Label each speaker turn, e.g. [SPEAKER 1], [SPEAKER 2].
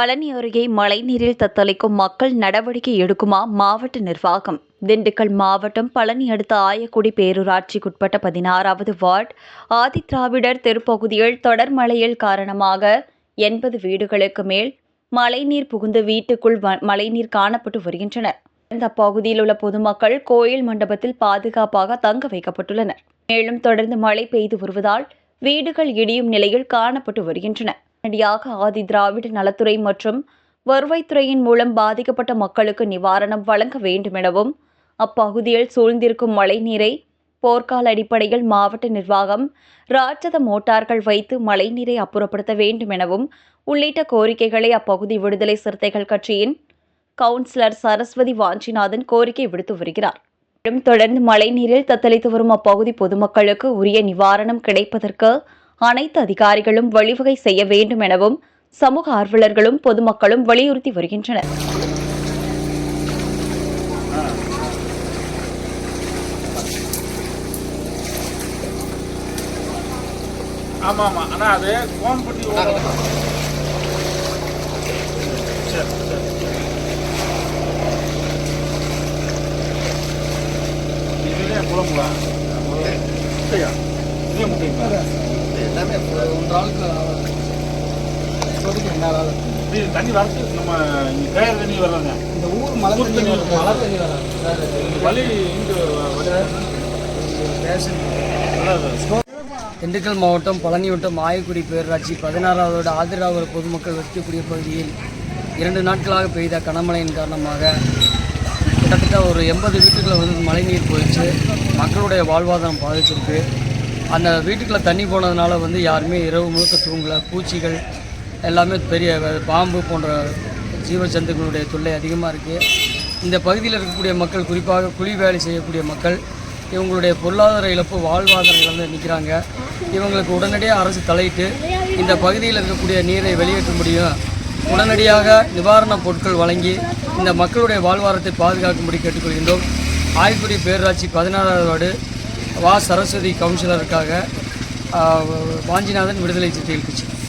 [SPEAKER 1] பழனி அருகே மழைநீரில் தத்தளிக்கும் மக்கள் நடவடிக்கை எடுக்குமா மாவட்ட நிர்வாகம்? திண்டுக்கல் மாவட்டம் பழனி அடுத்த ஆயக்குடி பேரூராட்சிக்குட்பட்ட பதினாறாவது வார்டு. ஆதிதிராவிடர் தெருப்பகுதியில் தொடர் மழையில் காரணமாக எண்பது வீடுகளுக்கு மேல் மழைநீர் புகுந்து வீட்டுக்குள் வ- மழைநீர் காணப்பட்டு வருகின்றனர். இந்த பகுதியில் உள்ள பொதுமக்கள் கோயில் மண்டபத்தில் பாதுகாப்பாக தங்க வைக்கப்பட்டுள்ளனர். மேலும் தொடர்ந்து மழை பெய்து வருவதால் வீடுகள் இடியும் நிலையில் காணப்பட்டு வருகின்றன. உடனடியாக ஆதி திராவிட நலத்துறை மற்றும் வருவாய்த்துறையின் மூலம் பாதிக்கப்பட்ட மக்களுக்கு நிவாரணம் வழங்க வேண்டுமெனவும் அப்பகுதியில் சூழ்ந்திருக்கும் மழைநீரை போர்க்கால அடிப்படையில் மாவட்ட நிர்வாகம் ராட்சத மோட்டார்கள் வைத்து மழைநீரை அப்புறப்படுத்த வேண்டுமெனவும் உள்ளிட்ட கோரிக்கைகளை அப்பகுதி விடுதலை சிறுத்தைகள் கட்சியின் கவுன்சிலர் சரஸ்வதி வாஞ்சிநாதன் கோரிக்கை விடுத்து வருகிறார். தொடர்ந்து மழைநீரில் தத்தளித்து வரும் அப்பகுதி பொதுமக்களுக்கு உரிய நிவாரணம் கிடைப்பதற்கு அனைத்து அதிகாரிகளும் வழிவகை செய்ய வேண்டும் எனவும் சமூக ஆர்வலர்களும் பொதுமக்களும் வலியுறுத்தி வருகின்றனர்.
[SPEAKER 2] ஆமா ஆமா ஆனா அது கோம்பட்டி ஓரம் சரி சரி. இதுலயே குழம்புலா முட்டையா இதே முட்டைங்களா
[SPEAKER 3] எல்லாமே ஒன்று ஆளுக்கு இப்போதைக்கு ரெண்டாயிரம் ஆள்
[SPEAKER 2] இது தண்ணி வரது நம்ம இங்க கயிறு தண்ணி வர்றாங்க
[SPEAKER 3] இந்த ஊர் மழை
[SPEAKER 2] ஊர்
[SPEAKER 3] தண்ணி
[SPEAKER 2] தண்ணி
[SPEAKER 3] மழை தண்ணி வராது.
[SPEAKER 2] வழி இங்க வழி
[SPEAKER 3] ரேஷன்
[SPEAKER 2] அதாவது
[SPEAKER 4] திண்டுக்கல் மாவட்டம் பழனி வட்டம் ஆயக்குடி பேரூராட்சி பதினாறாவது ஆதிராவர் பொதுமக்கள் வசிக்கக்கூடிய பகுதியில் இரண்டு நாட்களாக பெய்த கனமழையின் காரணமாக கிட்டத்தட்ட ஒரு எண்பது வீட்டுக்குள்ள வந்து மழைநீர் போயிடுச்சு. மக்களுடைய வாழ்வாதாரம் பாதிச்சிருக்கு. அந்த வீட்டுக்குள்ளே தண்ணி போனதுனால வந்து யாருமே இரவு முழுக்க தூங்கலை. பூச்சிகள் எல்லாமே பெரிய பாம்பு போன்ற ஜீவஜந்துக்களுடைய தொல்லை அதிகமாக இருக்குது இந்த பகுதியில் இருக்கக்கூடிய மக்கள் குறிப்பாக குழி வேலை செய்யக்கூடிய மக்கள் இவங்களுடைய பொருளாதார இழப்பு வாழ்வாதார இழந்து நிற்கிறாங்க இவங்களுக்கு உடனடியாக அரசு தலையிட்டு இந்த பகுதியில் இருக்கக்கூடிய நீரை வெளியேற்ற முடியும். உடனடியாக நிவாரணப் பொருட்கள் வழங்கி இந்த மக்களுடைய வாழ்வாரத்தை பாதுகாக்கும்படி கேட்டுக்கொள்கின்றோம். ஆய்க்குடி பேரூராட்சி பதினாறாவது வார்டு வா சரஸ்வதி கவுன்சிலருக்காக வாஞ்சிநாதன் விடுதலை சிறுத்தைகள் கட்சி.